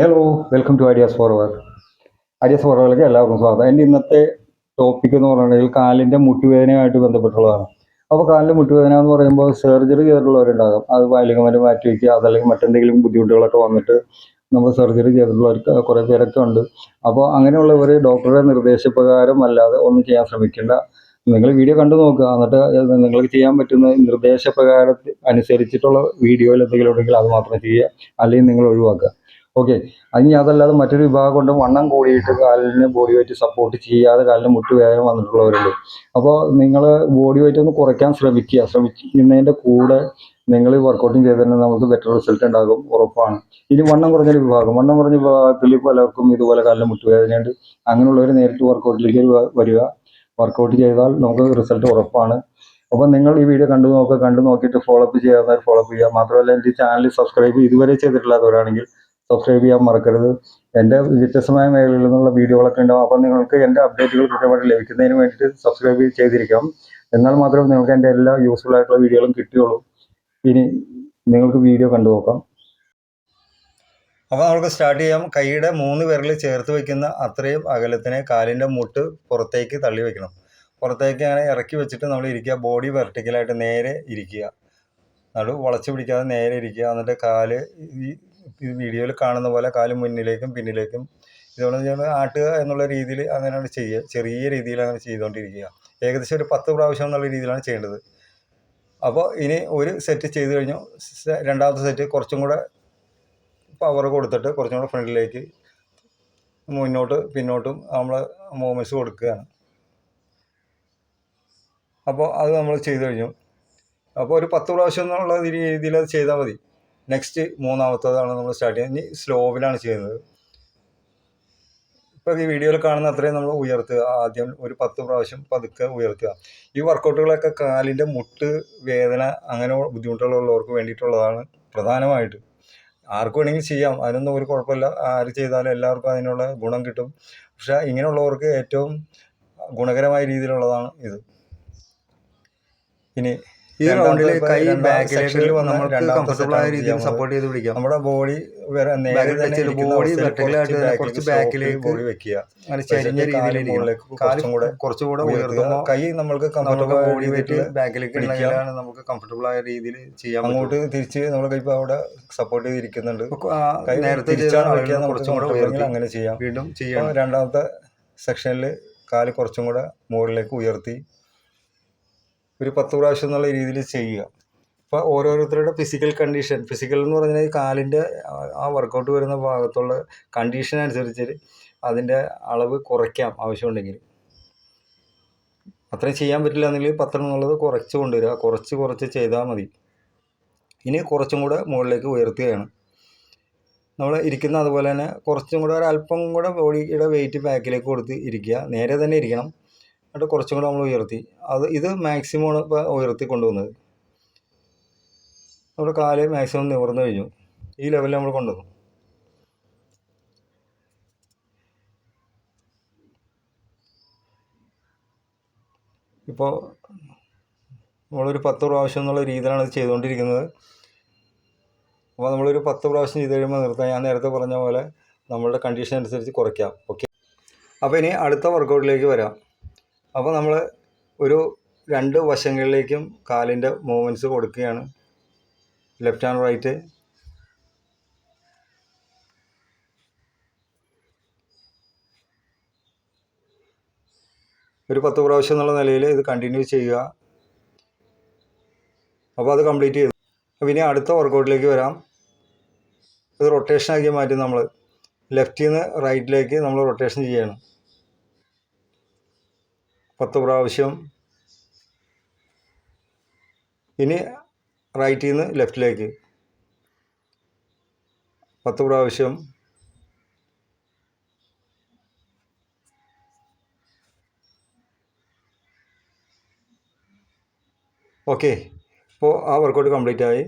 Hello welcome to ideas for our ideas for എല്ലാവർക്കും സ്വാഗതം. എന്റെ ഇന്നത്തെ ടോപ്പിക് എന്ന് പറഞ്ഞിട്ടുണ്ടെങ്കിൽ കാലിന്റെ മുട്ടുവേദനയായിട്ട് ബന്ധപ്പെട്ടുള്ളതാണ്. അപ്പോൾ കാലിന്റെ മുട്ടുവേദന എന്ന് പറയുമ്പോൾ സർജറി ചെയ്തിട്ടുള്ളവരുണ്ടാകും. അത് വയലികമരം മാറ്റി വയ്ക്കുക അതല്ലെങ്കിൽ മറ്റെന്തെങ്കിലും ബുദ്ധിമുട്ടുകളൊക്കെ വന്നിട്ട് നമ്മൾ സർജറി ചെയ്തിട്ടുള്ളവർക്ക് കുറേ പേരൊക്കെ ഉണ്ട്. അപ്പോൾ അങ്ങനെയുള്ളവർ ഡോക്ടറുടെ നിർദ്ദേശപ്രകാരം അല്ലാതെ ഒന്നും ചെയ്യാൻ ശ്രമിക്കേണ്ട. നിങ്ങൾ വീഡിയോ കണ്ടു നോക്കുക. എന്നിട്ട് നിങ്ങൾക്ക് ചെയ്യാൻ പറ്റുന്ന നിർദ്ദേശപ്രകാരം അനുസരിച്ചിട്ടുള്ള വീഡിയോയിൽ എന്തെങ്കിലും ഉണ്ടെങ്കിൽ അത് മാത്രം ചെയ്യുക. അല്ലെങ്കിൽ നിങ്ങൾ ഒഴിവാക്കുക. ഓക്കെ. അതിന് അതല്ലാതെ മറ്റൊരു വിഭാഗം കൊണ്ട് വണ്ണം കൂടിയിട്ട് കാലിന് ബോഡി വെയിറ്റ് സപ്പോർട്ട് ചെയ്യാതെ കാലിന് മുട്ട് വേദന വന്നിട്ടുള്ളവരുണ്ട്. അപ്പോൾ നിങ്ങൾ ബോഡി വെയിറ്റ് ഒന്ന് കുറയ്ക്കാൻ ശ്രമിക്കുക. ശ്രമിക്കുന്നതിന്റെ കൂടെ നിങ്ങൾ വർക്കൗട്ടും തന്നെ നമുക്ക് ബെറ്റർ റിസൾട്ട് ഉണ്ടാകും ഉറപ്പാണ്. ഇനി വണ്ണം കുറഞ്ഞ വിഭാഗം. വണ്ണം കുറഞ്ഞ വിഭാഗത്തിൽ പലർക്കും ഇതുപോലെ കാലിന് മുട്ടുവേദനയുണ്ട് അങ്ങനെയുള്ളവർ നേരിട്ട് വർക്കൗട്ടിലേക്ക് വരിക. വർക്കൗട്ട് ചെയ്താൽ നമുക്ക് റിസൾട്ട് ഉറപ്പാണ്. അപ്പോൾ നിങ്ങൾ ഈ വീഡിയോ കണ്ടു നോക്കുക കണ്ടു നോക്കിയിട്ട് ഫോളോ അപ്പ് ചെയ്യാവുന്നവർ ഫോളോ അപ്പ് ചെയ്യുക. മാത്രമല്ല എന്റെ ചാനൽ സബ്സ്ക്രൈബ് ഇതുവരെ ചെയ്തിട്ടില്ലാത്തവരാണെങ്കിൽ സബ്സ്ക്രൈബ് ചെയ്യാൻ മറക്കരുത്. എന്റെ വ്യത്യസ്തമായ മേഖലയിൽ നിന്നുള്ള വീഡിയോകളൊക്കെ ഉണ്ടാവും. അപ്പോൾ നിങ്ങൾക്ക് എന്റെ അപ്ഡേറ്റുകൾ കൃത്യമായിട്ട് ലഭിക്കുന്നതിന് വേണ്ടിയിട്ട് സബ്സ്ക്രൈബ് ചെയ്തിരിക്കാം. എന്നാൽ മാത്രമേ നിങ്ങൾക്ക് എന്റെ എല്ലാ യൂസ്ഫുൾ ആയിട്ടുള്ള വീഡിയോകളും കിട്ടുകയുള്ളൂ ഇനി നിങ്ങൾക്ക് വീഡിയോ കണ്ടു നോക്കാം. അപ്പോൾ നമുക്ക് സ്റ്റാർട്ട് ചെയ്യാം. കൈയുടെ മൂന്ന് വിരൽ ചേർത്ത് വെക്കുന്ന അത്രയും അകലത്തിനെ കാലിന്റെ മുട്ട് പുറത്തേക്ക് തള്ളി വെക്കണം. പുറത്തേക്ക് അങ്ങനെ ഇറക്കി വെച്ചിട്ട് നമ്മൾ ഇരിക്കുക. ബോഡി വെർട്ടിക്കലായിട്ട് നേരെ ഇരിക്കുക. നടു വളച്ച് പിടിക്കാതെ നേരെ ഇരിക്കുക. എന്നിട്ട് കാൽ ഈ ഈ വീഡിയോയിൽ കാണുന്ന പോലെ കാൽ മുന്നിലേക്കും പിന്നിലേക്കും ഇതുകൊണ്ട് ഞങ്ങൾ ആട്ടുക എന്നുള്ള രീതിയിൽ അങ്ങനെയാണ് ചെയ്യുക ചെറിയ രീതിയിൽ അങ്ങനെ ചെയ്തുകൊണ്ടിരിക്കുക. ഏകദേശം ഒരു പത്ത് പ്രാവശ്യം എന്നുള്ള രീതിയിലാണ് ചെയ്യേണ്ടത്. അപ്പോൾ ഇനി ഒരു സെറ്റ് ചെയ്ത് കഴിഞ്ഞു. രണ്ടാമത്തെ സെറ്റ് കുറച്ചും കൂടെ പവർ കൊടുത്തിട്ട് കുറച്ചും കൂടെ ഫ്രണ്ടിലേക്ക് മുന്നോട്ട് പിന്നോട്ടും നമ്മൾ മൂവ്മെന്റ്സ് കൊടുക്കുകയാണ്. അപ്പോൾ അത് നമ്മൾ ചെയ്തു കഴിഞ്ഞു. അപ്പോൾ ഒരു പത്ത് പ്രാവശ്യം എന്നുള്ള രീതിയിൽ അത് ചെയ്താൽ മതി. നെക്സ്റ്റ് മൂന്നാമത്തേതാണ് നമ്മൾ സ്റ്റാർട്ട് ചെയ്യുന്നത്. ഇനി സ്ലോവിലാണ് ചെയ്യുന്നത്. ഇപ്പോൾ ഈ വീഡിയോയിൽ കാണുന്ന അത്രയും നമ്മൾ ഉയർത്തുക. ആദ്യം ഒരു പത്ത് പ്രാവശ്യം പതുക്കെ ഉയർത്തുക. ഈ വർക്കൗട്ടുകളൊക്കെ കാലിന്റെ മുട്ട് വേദന അങ്ങനെ ബുദ്ധിമുട്ടുകളുള്ളവർക്ക് വേണ്ടിയിട്ടുള്ളതാണ് പ്രധാനമായിട്ട്. ആർക്ക് വേണമെങ്കിലും ചെയ്യാം. അതിനൊന്നും ഒരു കുഴപ്പമില്ല. ആര് ചെയ്താലും എല്ലാവർക്കും അതിനുള്ള ഗുണം കിട്ടും. പക്ഷെ ഇങ്ങനെയുള്ളവർക്ക് ഏറ്റവും ഗുണകരമായ രീതിയിലുള്ളതാണ് ഇത്. ഇനി ഈ റൗണ്ടിൽ കൈ ബാക്കിലേക്ക് രണ്ടാമത്തെ കംഫർട്ടബിൾ ആയ രീതിയിൽ സപ്പോർട്ട് ചെയ്ത് പിടിക്കാം. നമ്മുടെ ബോഡി vertical ആയിട്ട് കുറച്ച് ബാക്കിലേക്ക് ബോഡി വെക്കുക. അങ്ങനെ ചരിഞ്ഞ വെച്ചിട്ട് കാൽ കൂടെ കുറച്ചുകൂടെ. ഉയർത്തുമ്പോൾ കൈ നമ്മൾക്ക് കംഫർട്ടബിൾ ബോഡി വെയിറ്റ് ബാക്കിലേക്ക് പിടിക്കാം. ഉണ്ടെങ്കിലാണ് നമുക്ക് കംഫർട്ടബിൾ ആയ രീതിയിൽ ചെയ്യാം അങ്ങോട്ട് തിരിച്ച് നമ്മൾ കൈ അവിടെ സപ്പോർട്ട് ചെയ്തിരിക്കുന്നുണ്ട്. നേരത്തെ കുറച്ചും കൂടെ ഉയർത്തി അങ്ങനെ ചെയ്യാം. വീണ്ടും ചെയ്യാം രണ്ടാമത്തെ സെക്ഷനിൽ കാൽ കുറച്ചും കൂടെ മുകളിലേക്ക് ഉയർത്തി. ഒരു പത്ത് പ്രാവശ്യം എന്നുള്ള രീതിയിൽ ചെയ്യുക. അപ്പോൾ ഓരോരുത്തരുടെ ഫിസിക്കൽ കണ്ടീഷൻ ഫിസിക്കൽ എന്ന് പറഞ്ഞാൽ ഈ കാലിന്റെ ആ- വർക്കൗട്ട് വരുന്ന ഭാഗത്തുള്ള കണ്ടീഷൻ അനുസരിച്ച് അതിന്റെ അളവ് കുറയ്ക്കാം ആവശ്യമുണ്ടെങ്കിൽ. അത്രയും ചെയ്യാൻ പറ്റില്ല എന്നെങ്കിൽ പത്രം എന്നുള്ളത് കുറച്ച് കൊണ്ടുവരിക. കുറച്ച് കുറച്ച് ചെയ്താൽ മതി. ഇനി കുറച്ചും കൂടെ മുകളിലേക്ക് ഉയർത്തുകയാണ്. നമ്മൾ ഇരിക്കുന്ന അതുപോലെ തന്നെ കുറച്ചും കൂടെ ഒരല്പം കൂടെ ബോഡിയുടെ വെയിറ്റ് ബാക്കിലേക്ക് കൊടുത്ത് ഇരിക്കുക. നേരെ തന്നെ ഇരിക്കണം. എന്നിട്ട് കുറച്ചും കൂടെ നമ്മൾ ഉയർത്തി. അത് ഇത് മാക്സിമം ആണ് ഇപ്പോൾ ഉയർത്തി കൊണ്ടുവന്നത്. നമ്മുടെ കാൽ മാക്സിമം നിവർന്നു കഴിഞ്ഞു. ഈ ലെവലിൽ നമ്മൾ കൊണ്ടുവന്നു. ഇപ്പോൾ നമ്മളൊരു പത്ത് പ്രാവശ്യം എന്നുള്ള രീതിയിലാണ് ഇത് ചെയ്തുകൊണ്ടിരിക്കുന്നത്. അപ്പോൾ നമ്മളൊരു പത്ത് പ്രാവശ്യം ചെയ്ത് കഴിയുമ്പോൾ നിർത്താം. ഞാൻ നേരത്തെ പറഞ്ഞ പോലെ നമ്മളുടെ കണ്ടീഷൻ അനുസരിച്ച് കുറയ്ക്കാം. ഓക്കെ അപ്പോൾ ഇനി അടുത്ത വർക്കൗട്ടിലേക്ക് വരാം. അപ്പോൾ നമ്മൾ ഒരു രണ്ട് വശങ്ങളിലേക്കും കാലിന്റെ മൂവ്മെന്റ്സ് കൊടുക്കുകയാണ്. ലെഫ്റ്റ് ആൻഡ് റൈറ്റ് ഒരു പത്ത് പ്രാവശ്യം എന്നുള്ള നിലയിൽ ഇത് കണ്ടിന്യൂ ചെയ്യുക. അപ്പോൾ അത് കംപ്ലീറ്റ് ചെയ്തു. അപ്പോൾ ഇനി അടുത്ത വർക്കൗട്ടിലേക്ക് വരാം. ഇത് റൊട്ടേഷൻ ആക്കി മാറ്റി നമ്മൾ ലെഫ്റ്റിൽ നിന്ന് റൈറ്റിലേക്ക് നമ്മൾ റൊട്ടേഷൻ ചെയ്യണം. പത്ത് പ്രാവശ്യം ഇനി റൈറ്റിൽ നിന്ന് ലെഫ്റ്റിലേക്ക്. പത്ത് പ്രാവശ്യം ഓക്കെ. ഇപ്പോൾ ആ വർക്കൗട്ട് കംപ്ലീറ്റ് ആയി.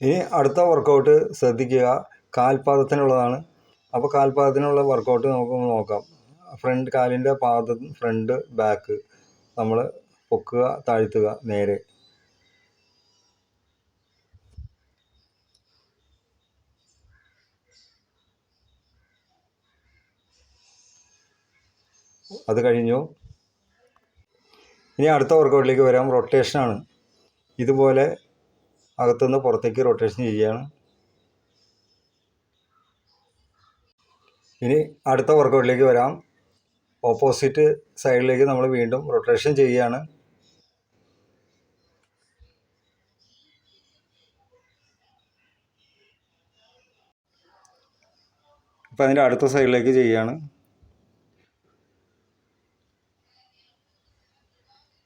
ഇനി അടുത്ത വർക്കൗട്ട് ശ്രദ്ധിക്കുക. കാൽപാദത്തിനുള്ളതാണ്. അപ്പോൾ കാൽപാദത്തിനുള്ള വർക്കൗട്ട് നമുക്ക് നോക്കാം. ഫ്രണ്ട് കാലിന്റെ പാദ ഫ്രണ്ട് ബാക്ക് നമ്മൾ പൊക്കുക താഴ്ത്തുക നേരെ. അത് കഴിഞ്ഞു. ഇനി അടുത്ത വർക്കൗട്ടിലേക്ക് വരാം. റൊട്ടേഷനാണ് ഇതുപോലെ അകത്തുനിന്ന് പുറത്തേക്ക് റൊട്ടേഷൻ ചെയ്യുകയാണ്. ഇനി അടുത്ത വർക്കൗട്ടിലേക്ക് വരാം. ഓപ്പോസിറ്റ് സൈഡിലേക്ക് നമ്മൾ വീണ്ടും റൊട്ടേഷൻ ചെയ്യുകയാണ്. ഇപ്പം അതിന്റെ അടുത്ത സൈഡിലേക്ക് ചെയ്യുകയാണ്.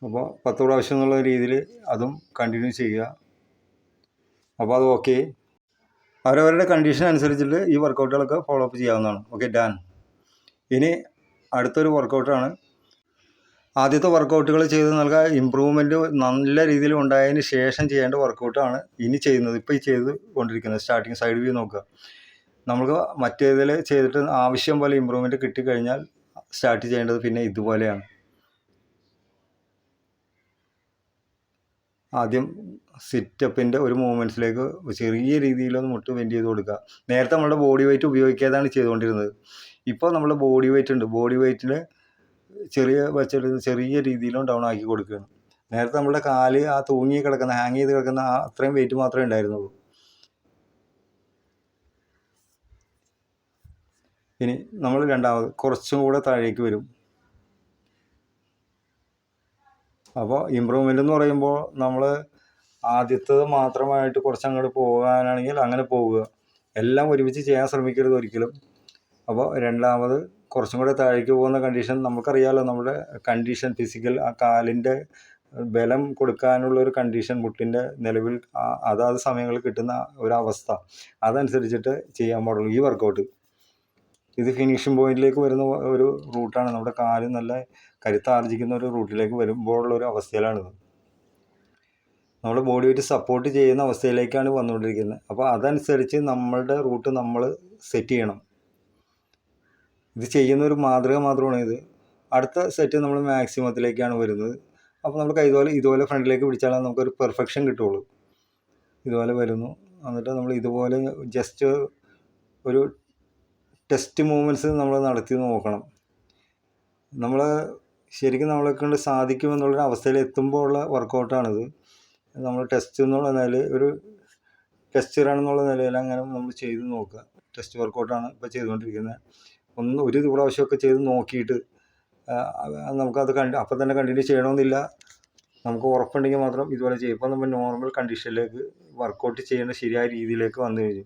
അപ്പോൾ പത്ത് പ്രാവശ്യം എന്നുള്ള രീതിയിൽ അതും കണ്ടിന്യൂ ചെയ്യുക. അപ്പോൾ അത് ഓക്കെ. അവരവരുടെ കണ്ടീഷൻ അനുസരിച്ചിട്ട് ഈ വർക്കൗട്ടുകളൊക്കെ ഫോളോ അപ്പ് ചെയ്യാവുന്നതാണ്. Okay Dan. ഇനി അടുത്തൊരു വർക്കൗട്ടാണ് ആദ്യത്തെ വർക്കൗട്ടുകൾ ചെയ്ത് നൽകുക ഇമ്പ്രൂവ്മെന്റ് നല്ല രീതിയിൽ ഉണ്ടായതിന് ശേഷം ചെയ്യേണ്ട വർക്കൗട്ടാണ് ഇനി ചെയ്യുന്നത്. ഇപ്പോൾ ഈ ചെയ്ത് കൊണ്ടിരിക്കുന്നത് സ്റ്റാർട്ടിങ് സൈഡ് വ്യൂ നോക്കുക. നമുക്ക് മറ്റേതിൽ ചെയ്തിട്ട് ആവശ്യം പോലെ ഇമ്പ്രൂവ്മെന്റ് കിട്ടിക്കഴിഞ്ഞാൽ സ്റ്റാർട്ട് ചെയ്യേണ്ടത് പിന്നെ ഇതുപോലെയാണ്. ആദ്യം സിറ്റപ്പിന്റെ ഒരു മൂവ്മെന്റ്സിലേക്ക് ചെറിയ രീതിയിലൊന്ന് മുട്ട് ബെൻഡ് ചെയ്ത് കൊടുക്കുക. നേരത്തെ നമ്മളുടെ ബോഡി വെയിറ്റ് ഉപയോഗിക്കാതാണ് ചെയ്തുകൊണ്ടിരുന്നത്. ഇപ്പോൾ നമ്മൾ ബോഡി വെയിറ്റ് ഉണ്ട്. ബോഡി വെയിറ്റിൽ ചെറിയ വെച്ചിട്ട് ചെറിയ രീതിയിലും ഡൗൺ ആക്കി കൊടുക്കുകയാണ്. നേരത്തെ നമ്മുടെ കാൽ ആ തൂങ്ങി കിടക്കുന്ന ഹാങ് ചെയ്ത് കിടക്കുന്ന ആ അത്രയും വെയിറ്റ് മാത്രമേ ഉണ്ടായിരുന്നുള്ളൂ. ഇനി നമ്മൾ രണ്ടാമത് കുറച്ചും കൂടെ താഴേക്ക് വരും. അപ്പോൾ ഇമ്പ്രൂവ്മെന്റ് എന്ന് പറയുമ്പോൾ നമ്മൾ ആദ്യത്തത് മാത്രമായിട്ട് കുറച്ച് അങ്ങോട്ട് പോകാനാണെങ്കിൽ അങ്ങനെ പോവുക. എല്ലാം ഒരുമിച്ച് ചെയ്യാൻ ശ്രമിക്കരുത് ഒരിക്കലും. അപ്പോൾ രണ്ടാമത് കുറച്ചും കൂടെ താഴേക്ക് പോകുന്ന കണ്ടീഷൻ നമുക്കറിയാമല്ലോ നമ്മുടെ കണ്ടീഷൻ ഫിസിക്കൽ ആ കാലിന്റെ ബലം കൊടുക്കാനുള്ള ഒരു കണ്ടീഷൻ മുട്ടിന്റെ നിലവിൽ അതാത് സമയങ്ങളിൽ കിട്ടുന്ന ഒരവസ്ഥ. അതനുസരിച്ചിട്ട് ചെയ്യാൻ പാടുള്ളൂ. ഈ വർക്കൗട്ട് ഇത് ഫിനിഷിംഗ് പോയിന്റിലേക്ക് വരുന്ന ഒരു റൂട്ടാണ് നമ്മുടെ കാൽ നല്ല കരുത്താർജിക്കുന്ന ഒരു റൂട്ടിലേക്ക് വരുമ്പോഴുള്ള ഒരു അവസ്ഥയിലാണിത്. നമ്മുടെ ബോഡി വെയിറ്റ് സപ്പോർട്ട് ചെയ്യുന്ന അവസ്ഥയിലേക്കാണ് വന്നുകൊണ്ടിരിക്കുന്നത്. അപ്പോൾ അതനുസരിച്ച് നമ്മളുടെ റൂട്ട് നമ്മൾ സെറ്റ് ചെയ്യണം. ഇത് ചെയ്യുന്ന ഒരു മാതൃക മാത്രമാണ് ഇത്. അടുത്ത സെറ്റ് നമ്മൾ മാക്സിമത്തിലേക്കാണ് വരുന്നത്. അപ്പോൾ നമ്മൾ ഇതുപോലെ ഇതുപോലെ ഫ്രണ്ടിലേക്ക് പിടിച്ചാലേ നമുക്കൊരു പെർഫെക്ഷൻ കിട്ടുള്ളൂ. ഇതുപോലെ വരുന്നു. എന്നിട്ട് നമ്മൾ ഇതുപോലെ ജസ്റ്റ് ഒരു ടെസ്റ്റ് മൂവ്മെന്റ്സ് നമ്മൾ നടത്തി നോക്കണം. നമ്മൾ ശരിക്കും നമ്മളെ കൊണ്ട് സാധിക്കുമെന്നുള്ളൊരു അവസ്ഥയിൽ എത്തുമ്പോൾ ഉള്ള വർക്കൗട്ടാണിത് നമ്മൾ ടെസ്റ്റ് എന്നുള്ള നിലയിൽ ഒരു ടെസ്റ്റ് റൺ എന്നുള്ള നിലയിൽ അങ്ങനെ നമ്മൾ ചെയ്ത് നോക്കുക. ടെസ്റ്റ് വർക്കൗട്ടാണ് ഇപ്പോൾ ചെയ്തുകൊണ്ടിരിക്കുന്നത് ഒന്ന് ഒരു പ്രാവശ്യമൊക്കെ ചെയ്ത് നോക്കിയിട്ട് നമുക്കത് കണ്ട് അപ്പം തന്നെ കണ്ടിന്യൂ ചെയ്യണമെന്നില്ല നമുക്ക് ഉറപ്പുണ്ടെങ്കിൽ മാത്രം ഇതുപോലെ ചെയ്യും. ഇപ്പം നമ്മൾ നോർമൽ കണ്ടീഷനിലേക്ക് വർക്കൗട്ട് ചെയ്യേണ്ട ശരിയായ രീതിയിലേക്ക് വന്നു കഴിഞ്ഞു.